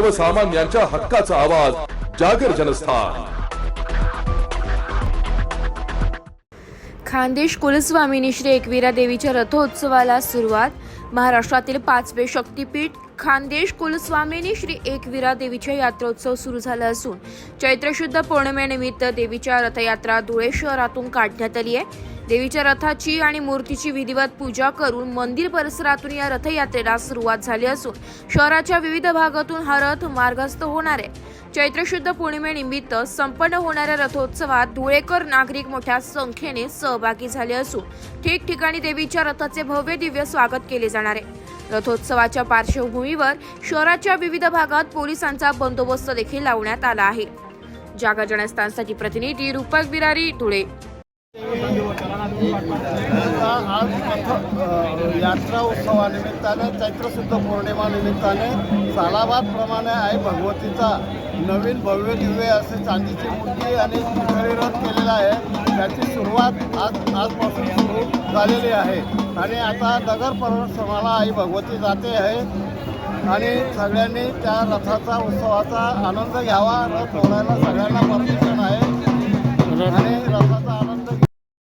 सर्वसामान्यांच्या हक्काचा आवाज जागर जनस्थान. खानदेश कुलस्वामिनी श्री एकविरा देवीच्या रथोत्सवाला सुरुवात. महाराष्ट्रातील पाचवे शक्तीपीठ खानदेश कुलस्वामिनी श्री एकविरा देवीच्या यात्रोत्सव सुरू झाला असून चैत्रशुद्ध पौर्णिमेनिमित्त देवीच्या रथयात्रा धुळे शहरातून काढण्यात आली आहे. देवीच्या रथाची आणि मूर्तीची विधिवत पूजा करून मंदिर परिसरातून या रथयात्रेला सुरुवात झाली असून शहराच्या विविध भागातून हा रथ मार्गस्थ होणार आहे. चैत्रशुद्ध पौर्णिमेनिमित्त संपन्न होणाऱ्या रथोत्सवात धुळेकर नागरिक मोठ्या संख्येने सहभागी झाले असून ठिकठिकाणी देवीच्या रथाचे भव्य दिव्य स्वागत केले जाणार आहे. रथोत्सवाच्या पार्श्वभूमीवर शहराच्या विविध भागात पोलिसांचा बंदोबस्त देखील लावण्यात आला आहे. जागा जनस्थानसाठी प्रतिनिधी रूपक बिरारी धुळे. आज यात्रा उत्सवानिमित्ताने चैत्रशुद्ध पौर्णिमा निमित्ताने सालाबादप्रमाणे आई भगवतीचा नवीन भव्य दिव्य असे चांदीची मूर्ती आणि चिखली रथ केलेला आहे. त्याची सुरुवात आज आजपासून सुरू झालेली आहे. आणि आता नगर परिसराला आई भगवती जाते आहे. आणि सगळ्यांनी त्या रथाचा उत्सवाचा आनंद घ्यावा. रथ ओढायला सगळ्यांना परमिशन आहे.